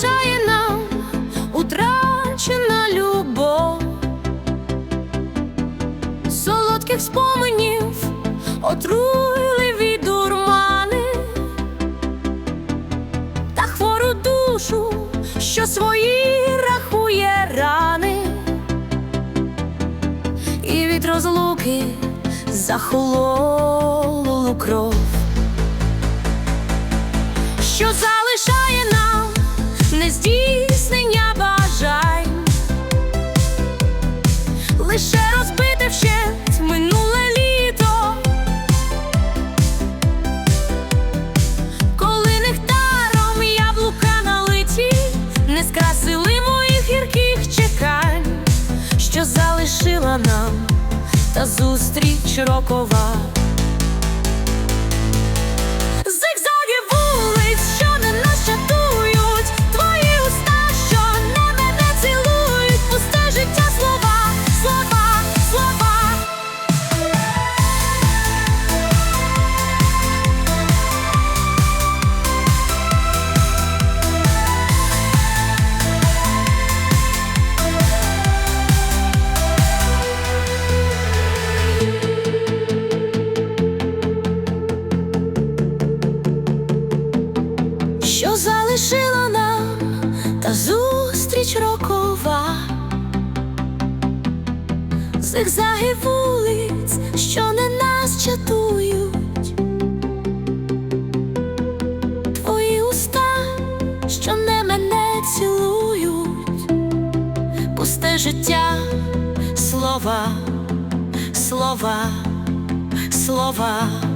залишає нам утрачена любов, солодких споменів отруйливі дурмани. Та хвору душу, що свої рахує рани, і від розлуки захололу кров. Що за нездійснення бажань, лише розбите вщент минуле літо. Коли нектаром яблука налиті, не скрасили моїх гірких чекань, що залишила нам та зустріч рокова. Що залишила нам та зустріч рокова, зигзаги вулиць, що не нас чатують, твої уста, що не мене цілують, пусте життя, слова, слова. Слова,